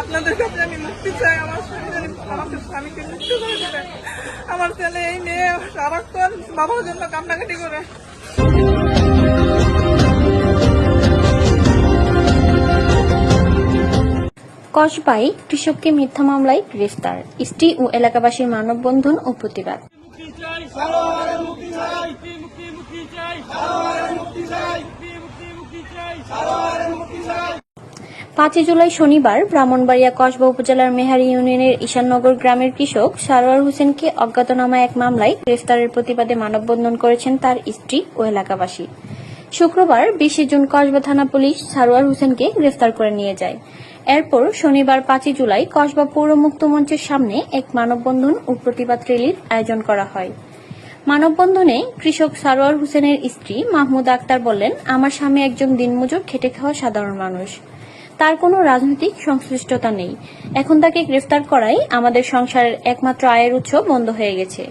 আপনাদের কাছে আমি মুক্তি চাই আমার স্বামী আমাকে স্বামীকে মুক্তি করে দেবে। আমার ছেলে এই মেয়ে সারাক্ষণ বাবার জন্য কান্নাকাটি করে। কসবাই কৃষককে মিথ্যা মামলায় গ্রেফতার। স্ত্রী ও এলাকাবাসীর মানববন্ধন ও প্রতিবাদ মুক্তি চাই সালোয়ারের মুক্তি চাই মুক্তি মুক্তি চাই সালোয়ারের মুক্তি চাই মুক্তি মুক্তি চাই সালোয়ারের মুক্তি চাই পাঁচই জুলাই শনিবার ব্রাহ্মণবাড়িয়া কসবা উপজেলার মেহারি ইউনিয়নের ঈশাননগর গ্রামের কৃষক সারোয়ার হোসেনকে অজ্ঞাতনামা এক মামলায় গ্রেফতারের প্রতিবাদে মানববন্ধন করেছেন তার স্ত্রী ও এলাকাবাসী। শুক্রবার বিশে জুন কসবা থানা পুলিশ সারোয়ার হোসেনকে গ্রেফতার করে নিয়ে যায়। এরপর শনিবার পাঁচই জুলাই কসবা পৌর মুক্ত মঞ্চের সামনে এক মানববন্ধন ও প্রতিবাদ র্যালির আয়োজন করা হয়। মানববন্ধনে কৃষক সারোয়ার হোসেনের স্ত্রী মাহমুদ আক্তার বলেন আমার স্বামী একজন দিনমজুর, খেটে খাওয়া সাধারণ মানুষ। তার কোনো রাজনৈতিক সংশ্লিষ্টতা নেই। এখন তাকে গ্রেফতার করাই আমাদের সংসারের একমাত্র আয়ের উৎস বন্ধ হয়ে গেছে।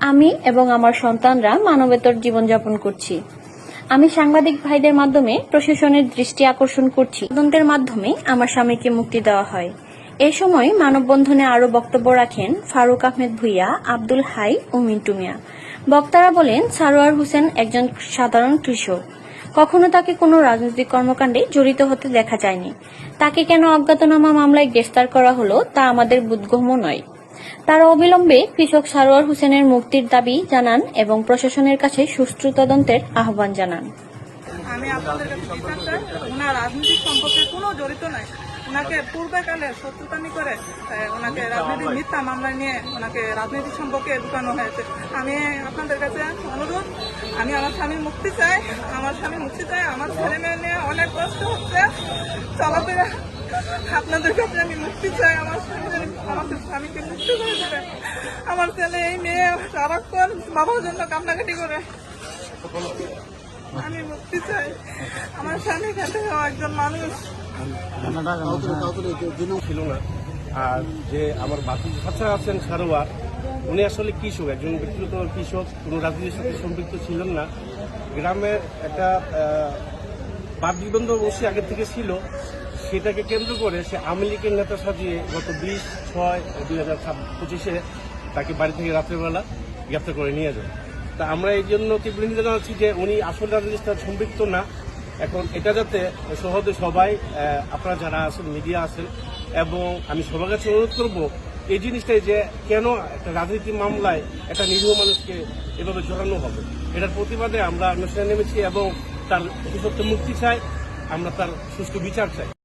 আমি এবং আমার সন্তানরা মানবেতর জীবনযাপন করছি। আমি সাংবাদিক ভাইদের মাধ্যমে প্রশাসনের দৃষ্টি আকর্ষণ করছি। তদন্তের মাধ্যমে আমার স্বামীকে মুক্তি দেওয়া হয়। এ সময় মানববন্ধনে আরও বক্তব্য রাখেন ফারুক আহমেদ ভুইয়া, আব্দুল হাই ও মিন্টু মিয়া। বক্তারা বলেন, সারোয়ার হোসেন একজন সাধারণ কৃষক। কখনো তাকে কোনো রাজনৈতিক কর্মকাণ্ডে জড়িত হতে দেখা যায়নি। তাকে কেন অজ্ঞাতনামা মামলায় গ্রেফতার করা হলো তা আমাদের বোধগম্য নয়। তারা অবিলম্বে কৃষক সারোয়ার হোসেনের মুক্তির দাবি জানান এবং প্রশাসনের কাছে সুষ্ঠু তদন্তের আহ্বান জানান। আমি আপনাদের কাছে কোনো জড়িত নাই ওনাকে করে ওনাকে মিথ্যা মামলা নিয়ে ওনাকে সম্পর্কে ঢুকানো হয়েছে। আমি আপনাদের কাছে অনুরোধ আমি আমার স্বামীর মুক্তি চাই আমার স্বামী মুক্তি চাই আমার ছেলে মেয়ে নিয়ে অনেক কষ্ট হচ্ছে চলাফেরা আপনাদের কাছে আমি মুক্তি চাই আমার স্বামী আমাকে স্বামীকে মুক্তি করে দেবে আমার ছেলে এই মেয়ে সারাক্ষণ বাবার জন্য কান্নাকাটি করে আমি মুক্তি চাই আমার স্বামী খেতে হওয়া একজন মানুষ আর যে আমার বাকি চাচা আছেন সারোয়ার উনি আসলে কৃষক, একজন ব্যক্তিগত কৃষক, কোনো রাজনীতির সাথে সম্পৃক্ত ছিলেন না। গ্রামের একটা বাদ বিবন্ধ অবশ্যই আগে থেকে ছিল, সেটাকে কেন্দ্র করে সে আওয়ামী লীগের নেতা সাজিয়ে গত বিশ ছয় দুই হাজার পঁচিশে তাকে বাড়ি থেকে রাত্রেবেলা গ্রেপ্তার করে নিয়ে যায়। তা আমরা এই জন্য তীব্র নিন্দা জানাচ্ছি যে উনি আসল রাজনীতির সম্পৃক্ত না। এখন এটা যাতে সহজে সবাই আপনারা যারা আছেন, মিডিয়া আছেন, এবং আমি সবার কাছে অনুরোধ করব এই জিনিসটাই যে কেন একটা রাজনীতি মামলায় একটা নিরীহ মানুষকে এভাবে জড়ানো হবে? এটার প্রতিবাদে আমরা অনুষ্ঠানে নেমেছি এবং তার অভিযোগ মুক্তি চাই, আমরা তার সুষ্ঠু বিচার চাই।